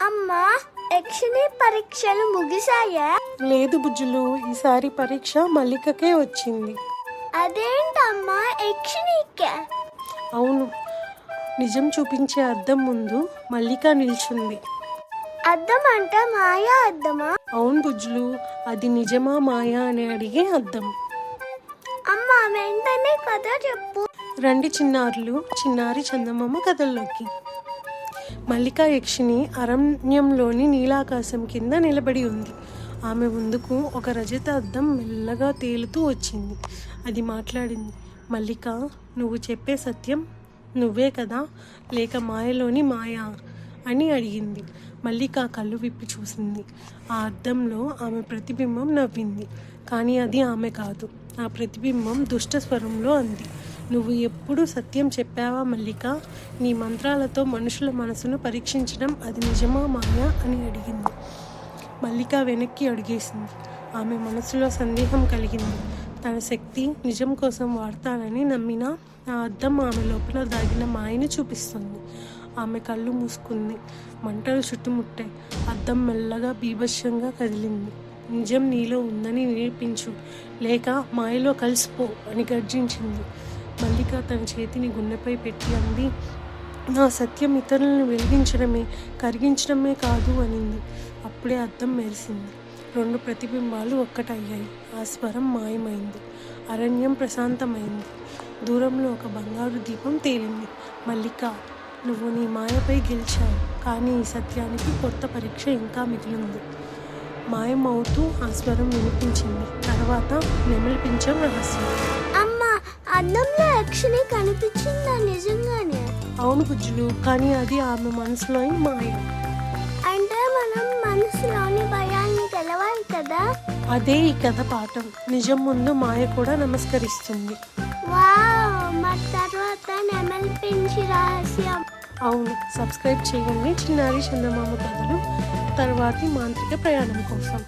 అమ్మా యక్షిణి పరీక్షలు ముగిశాయా? లేదు బుజ్జులు ఈసారి పరీక్ష మల్లికకే వచ్చింది. అదేంటమ్మా యక్షిణికే అవును నిజం చూపించే అద్దం ముందు మల్లిక నిల్చుంది. అద్దం అంటే మాయా అద్దమా? అవును బుజ్జులు అది నిజమా మాయా అని అడిగే అద్దం. అమ్మా వెంటనే కథ చెప్పు. రండి చిన్నారులు చిన్నారి చందమామ కథల్లోకి. మల్లికా యక్షిని అరణ్యంలోని నీలాకాశం కింద నిలబడి ఉంది. ఆమె ముందుకు ఒక రజత అద్దం మెల్లగా తేలుతూ వచ్చింది. అది మాట్లాడింది. మల్లిక నువ్వు చెప్పే సత్యం నువ్వే కదా? లేక మాయలోని మాయా? అని అడిగింది. మల్లిక కళ్ళు విప్పి చూసింది. ఆ అద్దంలో ఆమె ప్రతిబింబం నవ్వింది. కానీ అది ఆమె కాదు. ఆ ప్రతిబింబం దుష్ట స్వరంలో అంది. నువ్వు ఎప్పుడు సత్యం చెప్పావా మల్లిక? నీ మంత్రాలతో మనుషుల మనసును పరీక్షించడం అది నిజమా మాయా అని అడిగింది. మల్లిక వెనక్కి అడిగేసింది. ఆమె మనసులో సందేహం కలిగింది. తన శక్తి నిజం కోసం వాడతానని నమ్మిన ఆ అద్దం ఆమె లోపల దాగిన మాయని చూపిస్తుంది. ఆమె కళ్ళు మూసుకుంది. మంటలు చుట్టుముట్టాయి. అద్దం మెల్లగా బీభత్సంగా కదిలింది. నిజం నీలో ఉందని నేర్పించు. లేక మాయలో కలిసిపో అని గర్జించింది. మల్లిక తన చేతిని గుండెపై పెట్టి అంది నా సత్యం ఇతరులను వెలిగించడమే కరిగించడమే కాదు అనింది. అప్పుడే అర్థం మెరిసింది. రెండు ప్రతిబింబాలు ఒక్కటయ్యాయి. ఆ స్వరం మాయమైంది. అరణ్యం ప్రశాంతమైంది. దూరంలో ఒక బంగారు దీపం తేలింది. మల్లిక నువ్వు నీ మాయపై గెలిచావు. కానీ ఈ సత్యానికి కొత్త పరీక్ష ఇంకా మిగిలింది. మాయమవుతూ ఆ స్వరం వినిపించింది. తర్వాత నెమలిపించం రహస్యం. అమ్మా అద్దంలో యక్షిణి కనిపించిందా నిజంగానే? అవును బుజ్జులు కానీ అది ఆమె మనసులోని మాయ. అంటే మనం మనసులోని భయాన్ని తెలవాలి కదా? అదే ఈ కథ పాఠం. నిజం ముందు మాయ కూడా నమస్కరిస్తుంది. వావ్! తర్వాత నెమలి పెంచి రహస్యం. అవును సబ్స్క్రైబ్ చేయండి. చిన్నారి చందమామ కథలు తర్వాతి మాంత్రిక ప్రయాణం కోసం.